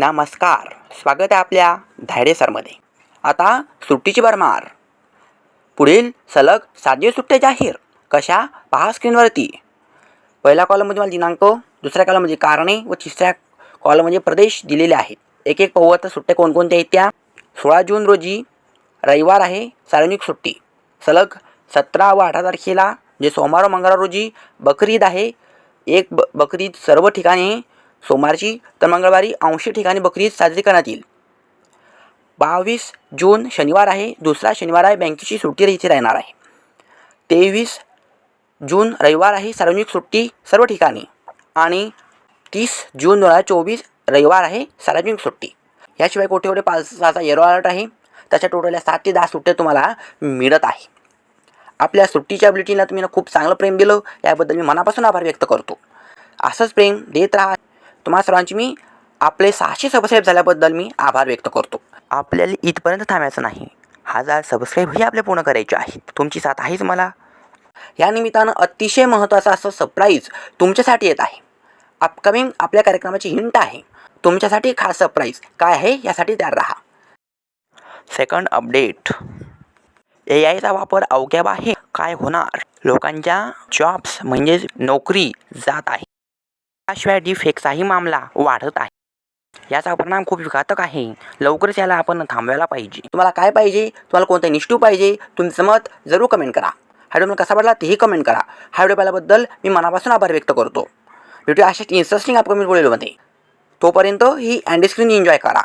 नमस्कार. स्वागत आहे आपल्या धायडे सरमध्ये आता सुट्टीची भरमार. पुढील सलग सात दिवस सुट्ट्या जाहीर. कशा? पहा स्क्रीनवरती पहिल्या कॉलममध्ये मला दिनांक दुसऱ्या कॉलममध्ये कारणे व तिसऱ्या कॉलममध्ये प्रदेश दिलेले आहेत. एक एक पाहू आता सुट्ट्या कोणकोणत्या आहेत त्या? सोळा जून रोजी रविवार आहे सार्वजनिक सुट्टी. सलग सतरा व अठरा तारखेला जे सोमवार व मंगळवार रोजी बकरी ईद आहे. एक ब बकरी ईद सर्व ठिकाणी सोमवारची तर मंगळवारी अंशी ठिकाणी बकरी साजरी करण्यात येईल. बावीस जून शनिवार आहे दुसरा शनिवार आहे बँकेची सुट्टी इथे राहणार आहे. तेवीस जून रविवार आहे सार्वजनिक सुट्टी सर्व ठिकाणी. आणि तीस जून दोन हजार चोवीस रविवार आहे सार्वजनिक सुट्टी. याशिवाय कुठे कुठे पावसाचा येरो अलर्ट आहे? त्याच्या टोटल सात ते दहा सुट्ट्या तुम्हाला मिळत आहे. आपल्या सुट्टीच्या बुलेटिनला तुम्ही खूप चांगलं प्रेम दिलं याबद्दल मी मनापासून आभार व्यक्त करतो. असंच प्रेम देत राहा. तुम्हा सर्वांची मी आपले सहाशे सबस्क्राईब झाल्याबद्दल मी आभार व्यक्त करतो. आपल्याला इथपर्यंत थांबायचं नाही. हजार सबस्क्राईबही आपले पूर्ण करायचे आहेत. तुमची साथ आहेच मला. या निमित्तानं अतिशय महत्त्वाचं असं सरप्राईज तुमच्यासाठी येत आहे. अपकमिंग आपल्या कार्यक्रमाची हिंट आहे. तुमच्यासाठी खास सरप्राईज काय आहे यासाठी तयार राहा. सेकंड अपडेट ए आयचा वापर अवघ्या आहे काय होणार? लोकांच्या जॉब्स म्हणजेच नोकरी जात आहे. त्याशिवाय डिफेक्सचाही मामला वाढत आहे. याचा परिणाम खूप घातक आहे. लवकरच याला आपण थांबवायला पाहिजे. तुम्हाला काय पाहिजे? तुम्हाला कोणतं निष्ठू पाहिजे? तुमचं मत जरूर कमेंट करा. हा व्हिडिओ कसा वाटला तेही कमेंट करा. हा व्हिडिओ पाहिल्याबद्दल मी मनापासून आभार व्यक्त करतो. व्हिडिओ अशाच इंटरेस्टिंग अपकमिंग व्हिडिओमध्ये तोपर्यंत ही अँड स्क्रीन एन्जॉय करा.